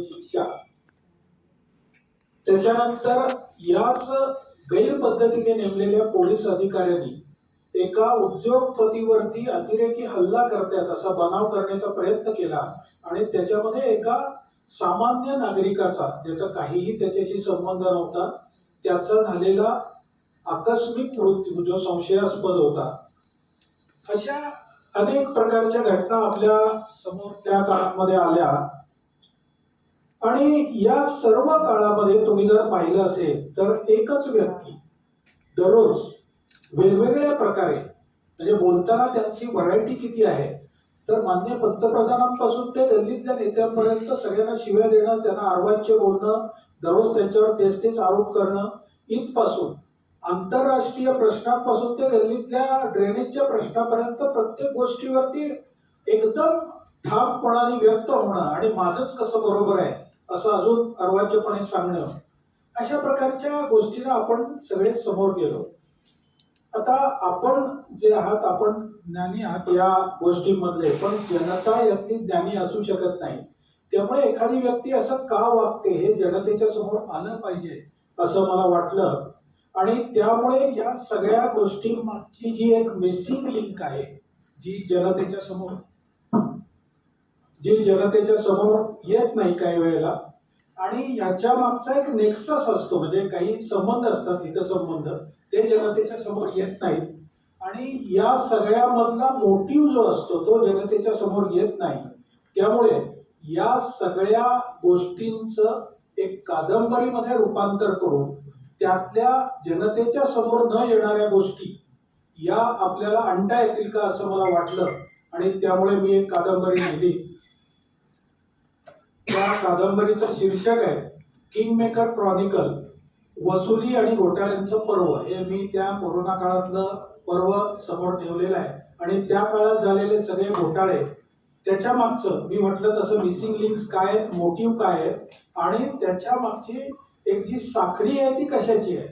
शिक्षा. त्याच्यानंतर याच गैरपद्धतीने नेमलेल्या पोलीस अधिकाऱ्यांनी एका उद्योगपतीवरती अतिरेकी हल्ला करतात असा बनाव करण्याचा प्रयत्न केला आणि त्याच्यामध्ये एका सामान्य नागरिकाचा ज्याचा काहीही त्याच्याशी संबंध नव्हता त्याचा झालेला आकस्मिक मृत्यू जो संशयास्पद होता. अशा अनेक प्रकारच्या घटना आपल्यासमोर त्या काळामध्ये आल्या. आणि या सर्व काळामध्ये तुम्ही जर पाहिलं असेल तर एकच व्यक्ती दररोज वेगवेगळ्या प्रकारे म्हणजे बोलताना त्यांची व्हरायटी किती आहे तर मान्य पंतप्रधानांपासून ते गल्लीतल्या नेत्यांपर्यंत सगळ्यांना शिव्या देणं त्यांना अर्वाच्य बोलणं दररोज त्यांच्यावर तेच तेच आरोप करणं इथपासून आंतरराष्ट्रीय प्रश्नांपासून ते गल्लीतल्या ड्रेनेजच्या प्रश्नापर्यंत प्रत्येक गोष्टीवरती एकदम ठामपणाने व्यक्त होणं आणि माझंच कसं बरोबर आहे असं अजून अर्वाच्यपणे सांगणं. अशा प्रकारच्या गोष्टीला आपण सगळे समोर गेलो. आता आपण जे आहात आपण ज्ञानी आहात या गोष्टींमधले पण जनता यातली ज्ञानी असू शकत नाही. त्यामुळे एखादी व्यक्ती असं का वागते हे जनतेच्या समोर आलं पाहिजे असं मला वाटलं. आणि त्यामुळे या सगळ्या गोष्टी मागची जी एक मिसिंग लिंक आहे जी जनतेच्या समोर जे जनतेच्या समोर येत नाही काही वेळेला. आणि ह्याच्या मागचा एक नेक्सस असतो म्हणजे काही संबंध असतात हितसंबंध ते जनतेच्या समोर येत नाहीत. आणि या सगळ्यामधला मोटिव्ह जो असतो तो जनतेच्या समोर येत नाही. त्यामुळे या सगळ्या गोष्टींचं एक कादंबरीमध्ये रूपांतर करून त्यातल्या जनतेच्या समोर न येणाऱ्या गोष्टी या आपल्याला आणता येतील का असं मला वाटलं. आणि त्यामुळे मी एक कादंबरी लिहिली. या कादंबरीचं शीर्षक आहे किंग मेकर क्रॉनिकल वसुली आणि घोटाळ्यांचं पर्व. हे मी त्या कोरोना काळातलं पर्व समोर ठेवलेलं आहे. आणि त्या काळात झालेले सगळे घोटाळे त्याच्या मागचं मी म्हटलं तसं मिसिंग लिंक्स काय आहेत मोटिव्ह काय आहेत आणि त्याच्या मागची एक जी साखळी आहे ती कशाची आहे?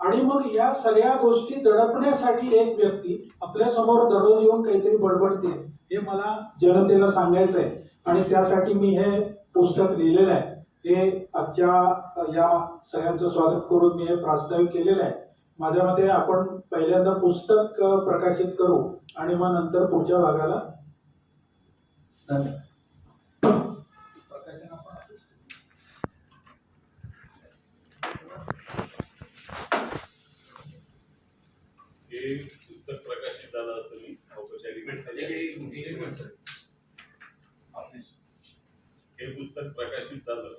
आणि मग या सगळ्या गोष्टी दडपण्यासाठी एक व्यक्ती आपल्यासमोर दररोज येऊन काहीतरी बडबडते हे मला जनतेला सांगायचं आहे आणि त्यासाठी मी हे पुस्तक लिहिलेलं आहे. हे आजच्या या सगळ्यांचं स्वागत करून मी हे प्रास्ताविक केलेलं आहे. माझ्या मते आपण पहिल्यांदा पुस्तक प्रकाशित करू आणि मग नंतर पुढच्या भागाला धन्यवाद. हे पुस्तक प्रकाशित झालं असं मी औपचारिक हे पुस्तक प्रकाशित झालं.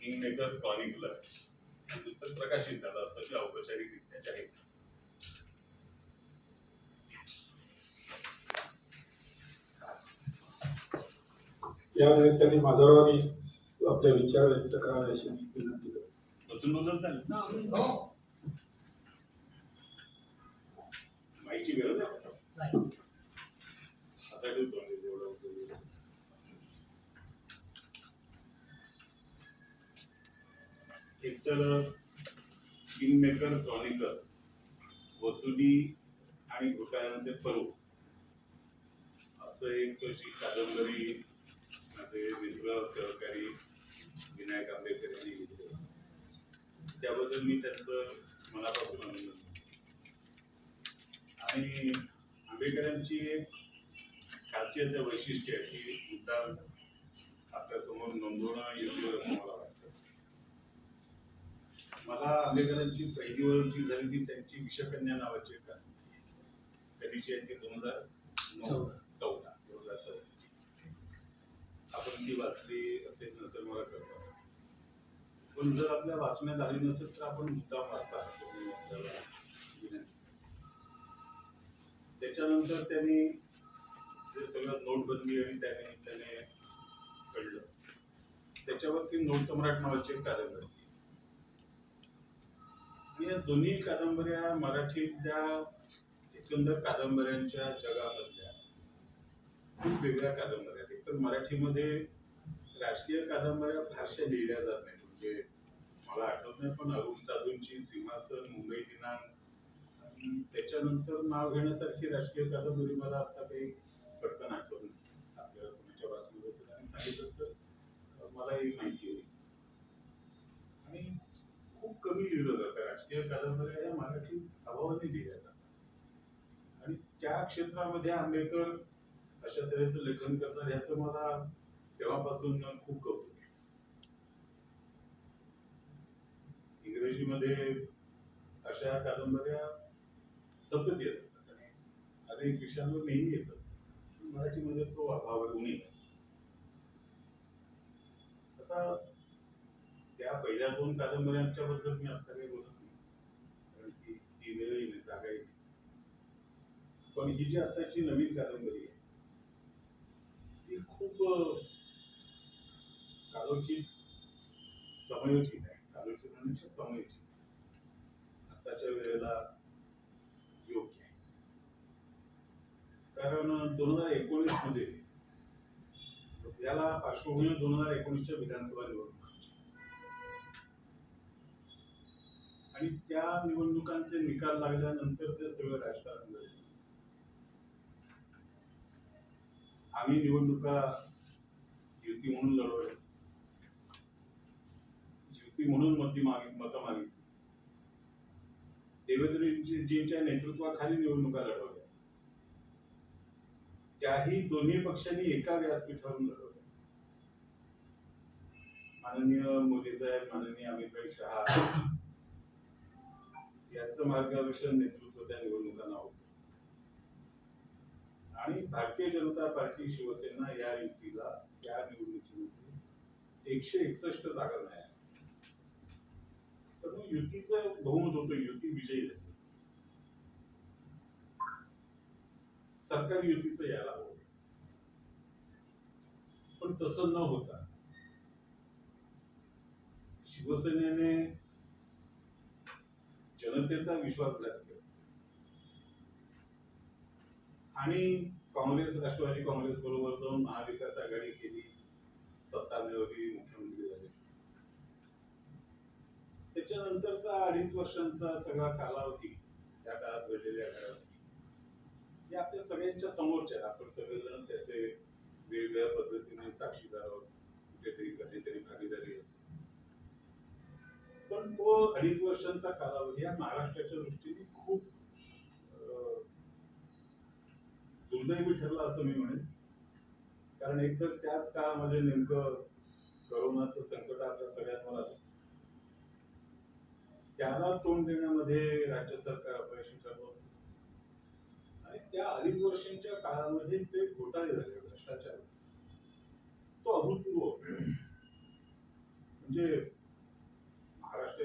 किंग मेकर क्रॉनिकलर हे पुस्तक प्रकाशित झालं. असं मी औपचारिकरित्या जाहीर. या निमित्ताने माधवरावांनी आपले विचार व्यक्त करावे अशी मी विनंती करतो. बसून बोललं चालेल. माहिती गरज आहे का? असा ठेवतो मी जेवढं उपयोगी आहे. एकतर किंग मेकर क्रॉनिकल वसुली आणि घोटाळ्यांचे पर्व असं एक अशी कादंबरी माझे मित्र सहकारी विनायक आंबेडकर यांनी लिहिली त्याबद्दल मी त्यांचं मनापासून अभिनंदन आणि आंबेडकरांची एक खासियत वैशिष्ट्य आहे की मुद्दा आपल्यासमोर नोंदवणं योग्य असं मला वाटतं. मला आंबेडकरांची पहिली ओळख झाली ती त्यांची विषकन्या नावाची एक कधीची आहे ती? दोन हजार चौदा. दोन हजार चौदा. आपण ती वाचली असेल नसेल मला कळतं पण जर आपल्या वाचण्यात आली नसेल तर आपण मुद्दा वाचा असं आपल्याला त्याच्यानंतर त्यांनी जे सगळं नोटबंदी आणि त्याने त्याने कळलं. त्याच्यावरती नोट सम्राट नावाची एक आणि या दोन्ही कादंबऱ्या मराठीतल्या एकंदर कादंबऱ्यांच्या जगामधल्या खूप वेगळ्या कादंबऱ्या आहेत. एकतर मराठीमध्ये राजकीय कादंबऱ्या फारशा लिहिल्या जात नाहीत म्हणजे मला आठवत नाही पण अरुण साधूंची सिंहासन मुंबई दिनांक आणि त्याच्यानंतर नाव घेण्यासारखी राजकीय कादंबरी मला आता काही पटकन आठवत नाही. आपल्याला कोणाच्या वाचनात सांगितलं तर मला ही माहिती होईल. राजकीय कादंबऱ्या या मराठी अभावाने लिहिल्या जातात. आणि त्या क्षेत्रामध्ये आंबेडकर अशा तऱ्हेचं लेखन करतात याचं मला तेव्हापासून खूप कौतुक इंग्रजीमध्ये अशा कादंबऱ्या सतत येत असतात आणि अनेक विषयांवर नेहमी येत असतात. मराठीमध्ये तो अभाव उणी आहे आता त्या पहिल्या दोन कादंबऱ्यांच्या बद्दल मी आता काही बोलत नाही. कारण की ती वेळही नाही जागा नाही. पण ही जी आताची नवीन कादंबरी आहे ती खूप कालोचित समयोचित आहे. कालोचित म्हणजे समयोचित आताच्या वेळेला योग्य आहे. कारण दोन हजार एकोणीसमध्ये याला पार्श्वभूमी दोन हजार एकोणीसच्या विधानसभा निवडणूक आणि त्या निवडणुकांचे निकाल लागल्यानंतर ते सगळं राजकारण झालं. आम्ही निवडणुका युती म्हणून लढवल्या. युती म्हणून मती मागित मतं मागितली. देवेंद्रजींच्या नेतृत्वाखाली निवडणुका लढवल्या. त्याही दोन्ही पक्षांनी एका व्यासपीठावरून लढवल्या. माननीय मोदी साहेब माननीय अमित भाई शहा यांचं मार्गदर्शन नेतृत्व त्या निवडणुकांना होत. आणि भारतीय जनता पार्टी शिवसेना या युतीला त्या निवडणुकीमध्ये एकशे एकसष्ट जागा नाही तर युतीचं बहुमत होतं युती विजयी झाली. सरकार युतीचं यायला हवं पण तसं न होता शिवसेनेने जनतेचा विश्वासघात केला आणि काँग्रेस राष्ट्रवादी काँग्रेस बरोबर जाऊन महाविकास आघाडी केली सत्ता मिळवली मुख्यमंत्री झाले. त्याच्यानंतरचा अडीच वर्षांचा सगळा कालावधी त्या काळात घडलेल्या काळात हे आपल्या सगळ्यांच्या समोरच्या आपण सगळेजण त्याचे वेगवेगळ्या पद्धतीने साक्षीदार आहोत. कुठेतरी कधीतरी भागीदारी असतो पण तो अडीच वर्षांचा कालावधी हा महाराष्ट्राच्या दृष्टीने खूप दुर्दैवी ठरला असं मी म्हणेन. कारण एकतर त्याच काळामध्ये नेमकं करोनाचं संकट आपल्या सगळ्यांवर आलं. त्याला तोंड देण्यामध्ये राज्य सरकार अपयशी ठरलं आणि त्या अडीच वर्षांच्या काळामध्ये जे घोटाळे झाले भ्रष्टाचार तो अभूतपूर्व. म्हणजे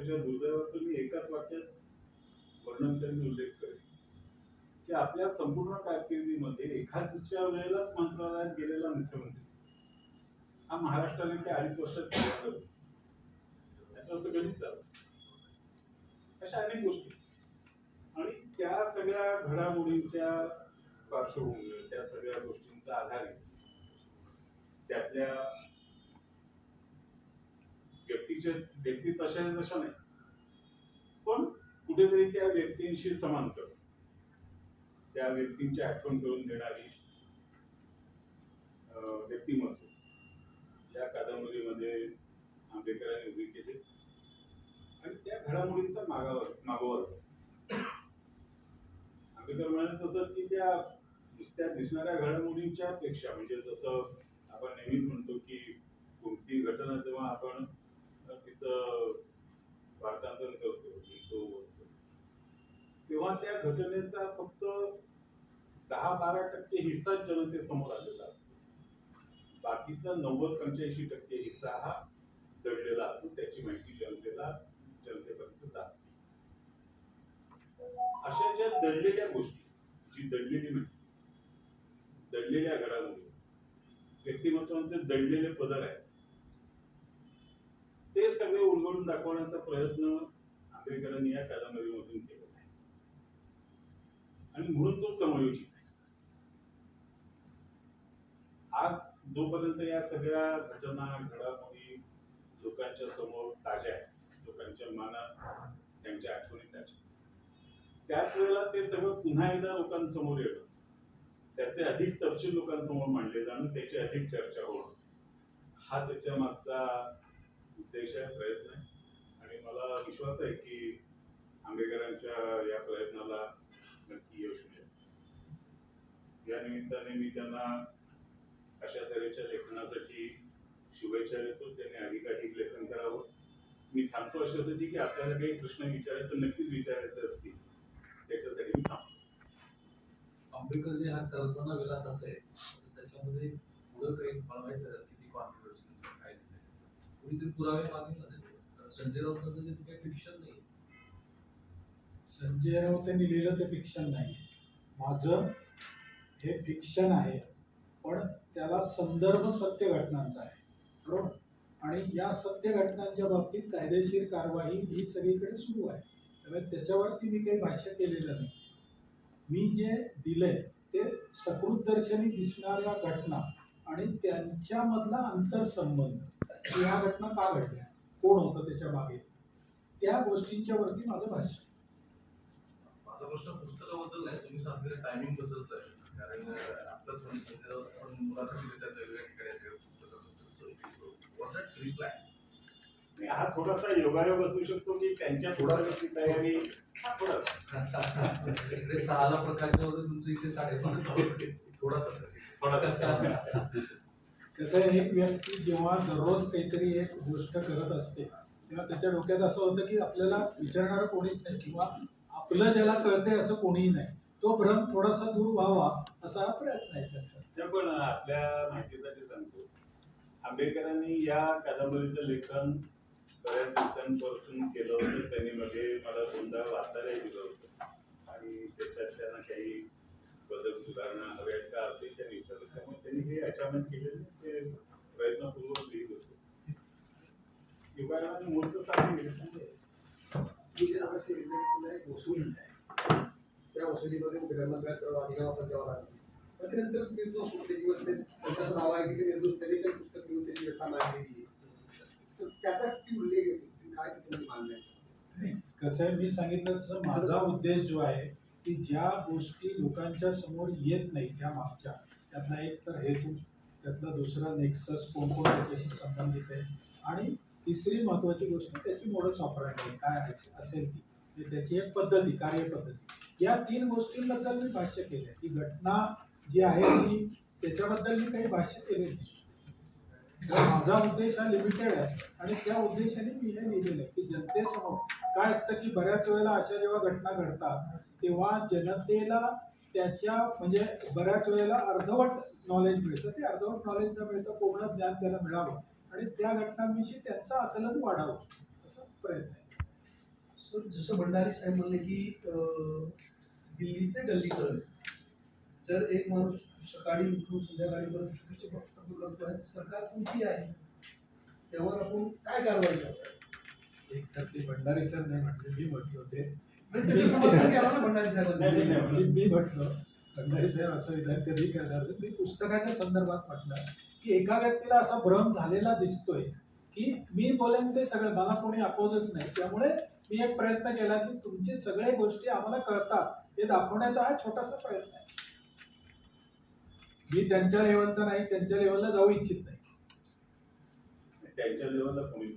त्याच्या दुर्दैवाचं मी एकाच वाक्यात वर्णन करून उल्लेख करेन. की आपल्या संपूर्ण कारकिर्दीमध्ये एखाद दुसऱ्या वेळेलाच मंत्रालयात गेलेला मुख्यमंत्री हा महाराष्ट्राने त्या अडीच वर्षात त्याचं असं गणित झालं. अशा अनेक गोष्टी. आणि त्या सगळ्या घडामोडींच्या पार्श्वभूमीवर त्या सगळ्या गोष्टींचा आधार त्यातल्या व्यक्तीच्या व्यक्ती तशा तशा नाही. पण कुठेतरी त्या व्यक्तींशी समांतर त्या व्यक्तींची आठवण करून देणारी व्यक्तिमत्व. या कादंबरीमध्ये आंबेडकरांनी उभी केली. आणि त्या घडामोडींचा मागावर मागोवा आंबेकर आंबेडकर म्हणाले तसं की त्या नुसत्या दिसणाऱ्या घडामोडींच्या पेक्षा म्हणजे जसं आपण नेहमीच म्हणतो की कोणती घटना जेव्हा आपण तिचं वार्तांकन करतो लिहितो बोलतो. तेव्हा त्या घटनेचा फक्त दहा बारा टक्के हिस्सा जनतेसमोर आलेला असतो. बाकीचा नव्वद पंच्याऐंशी टक्के हिस्सा हा दडलेला असतो. त्याची माहिती जनतेला जनतेपर्यंत जात. अशा ज्या दडलेल्या गोष्टी जी दडलेली माहिती दडलेल्या घडामोडी व्यक्तिमत्वांचे दडलेले पदर आहेत ते सगळे उलगडून दाखवण्याचा प्रयत्न आंबेडकरांनी या कादंबरीमधून केलेला आहे. आणि म्हणून तो समयोचित आहे. आज जोपर्यंत या सगळ्या घटना घडामोडी लोकांच्या समोर ताज्या आहेत लोकांच्या मनात त्यांच्या आठवणी ताज्या त्याच वेळेला ते सगळं पुन्हा एकदा लोकांसमोर येतं. त्याचे अधिक तपशील लोकांसमोर मांडले जाणं त्याची अधिक चर्चा होणं. हा त्याच्या मागचा उद्देश आहे प्रयत्न आहे. आणि मला विश्वास आहे की आंबेडकरांच्या या प्रयत्नाला नक्की यश मिळेल. या निमित्ताने मी त्यांना अशा तऱ्हेच्या लेखनासाठी शुभेच्छा देतो. त्यांनी अधिकाधिक लेखन करावं. मी थांबतो अशासाठी की आपल्याला काही प्रश्न विचारायचं नक्कीच विचारायचं असतील. त्याच्यासाठी मी थांबतो. आंबेडकर जे हा कल्पना विलास असेल त्याच्यामध्ये पुढं काही बनवायचं किती कॉन्ट्रोवर्सी काय नाही कुणीतरी पुरावे मागेल संजय राऊतांचं जे काही फिक्शन नाही. संजय राऊतांनी लिहिलं ते फिक्शन नाही. माझं हे फिक्शन आहे पण त्याला संदर्भ सत्य घटनांचा आहे. बरोबर? आणि या सत्य घटनांच्या बाबतीत कायदेशीर कारवाई ही सगळीकडे सुरू आहे. त्यामुळे त्याच्यावरती मी काही भाष्य केलेलं नाही. मी जे दिलंय ते सकृतदर्शनी दिसणाऱ्या घटना आणि त्यांच्यामधला आंतरसंबंध. की ह्या घटना का घडल्या कोण होतं त्याच्यामागे? त्या गोष्टींच्या वरती माझं भाष्य. माझा प्रश्न पुस्तकाबद्दल नाही तुम्ही सांगलेल्या टायमिंग बद्दलचा आहे. कारण अं, आत्ताच म्हणजे राऊत आपण मुलाखती देतात वेगवेगळ्या ठिकाणी सगळ्या पुस्तकाबद्दल. हा थोडासा योगायोग असू शकतो की त्यांच्या थोडासा तयारी थोडासा. इकडे सहाला प्रकाश होतं तुमचं इथे साडेपाच थोडासा. थोडासा. जसं एक व्यक्ती जेव्हा दररोज काहीतरी एक गोष्ट करत असते तेव्हा त्याच्या डोक्यात असं होतं की आपल्याला विचारणारं कोणीच नाही किंवा आपलं ज्याला कळते असं कोणीही नाही. तो भ्रम थोडासा दूर व्हावा असा हा प्रयत्न आहे त्याचा. पण आपल्या माहितीसाठी सांगतो. आंबेडकरांनी या कादंबरीचं लेखन बऱ्याच दिवसांपासून केलं होतं. त्यांनी मध्ये मला दोनदा वाचायला दिलं होतं. आणि त्याच्यात त्यांना काही बदल सुधारणा हव्यात का असेल त्या विचारलं त्यामुळे त्यांनी हे अचानक केलेलं ते प्रयत्नपूर्वक लिहित होते. युगाने मूर्त साधन गेले वसुली आहे त्या वसुलीमध्ये ग्रंथालयात अधिकार आपण द्यावा लागेल. पण त्यानंतर निर्दोष होते किंवा ते त्यांचं नाव आहे की ते निर्दोष त्यांनी काही पुस्तक घेऊन त्याची व्यथा मांडलेली आहे. तर त्याचा किती उल्लेख आहे? काय तिथे मांडण्याचा कसं मी सांगितलं माझा उद्देश जो आहे की ज्या गोष्टी लोकांच्या समोर येत नाही त्या मागच्या त्यातला एक तर हेतू त्यातला दुसरा नेक्सस कोण कोण त्याच्याशी संबंधित आहे? आणि तिसरी महत्त्वाची गोष्ट त्याची मोडस वापरायची काय असेल ती. त्याची एक पद्धती कार्यपद्धती या तीन गोष्टींबद्दल मी भाष्य केलं आहे की घटना जी आहे ती त्याच्याबद्दल मी काही भाष्य केले नाही. माझा उद्देश हा लिमिटेड आहे. आणि त्या उद्देशाने मी हे लिहिलेलं आहे की जनतेसमोर काय असतं की बऱ्याच वेळेला अशा जेव्हा घटना घडतात तेव्हा जनतेला त्याच्या म्हणजे बऱ्याच वेळेला अर्धवट नॉलेज मिळतं. ते अर्धवट नॉलेज न मिळतं पूर्ण ज्ञान त्याला मिळावं. आणि त्या घटनांविषयी त्यांचं आकलन वाढावं. असा प्रयत्न आहे. सर जसं भंडारी साहेब म्हणले की दिल्ली ते डल्लीपर्यंत जर एक माणूस सकाळी उठून संध्याकाळीपर्यंत चुकीचे वक्तव्य करतो आहे सरकार कोणती आहे? त्यावर आपण काय कारवाई करतो एक तर ते भंडारी सर नाही म्हटले मी म्हटले होते नाही. मी म्हटलं भंडारी साहेब असं विधान कधी करणार. मी पुस्तकाच्या संदर्भात म्हटलं की एका व्यक्तीला असा भ्रम झालेला दिसतोय की मी बोलेन ते सगळं मला कोणी अपोजच नाही. त्यामुळे मी एक प्रयत्न केला की तुमचे सगळे गोष्टी आम्हाला कळतात. हे दाखवण्याचा हा छोटासा प्रयत्न आहे. मी त्यांच्या लेवलचा नाही त्यांच्या लेवलला जाऊ इच्छित नाही. त्यांच्या लेवलला कोणी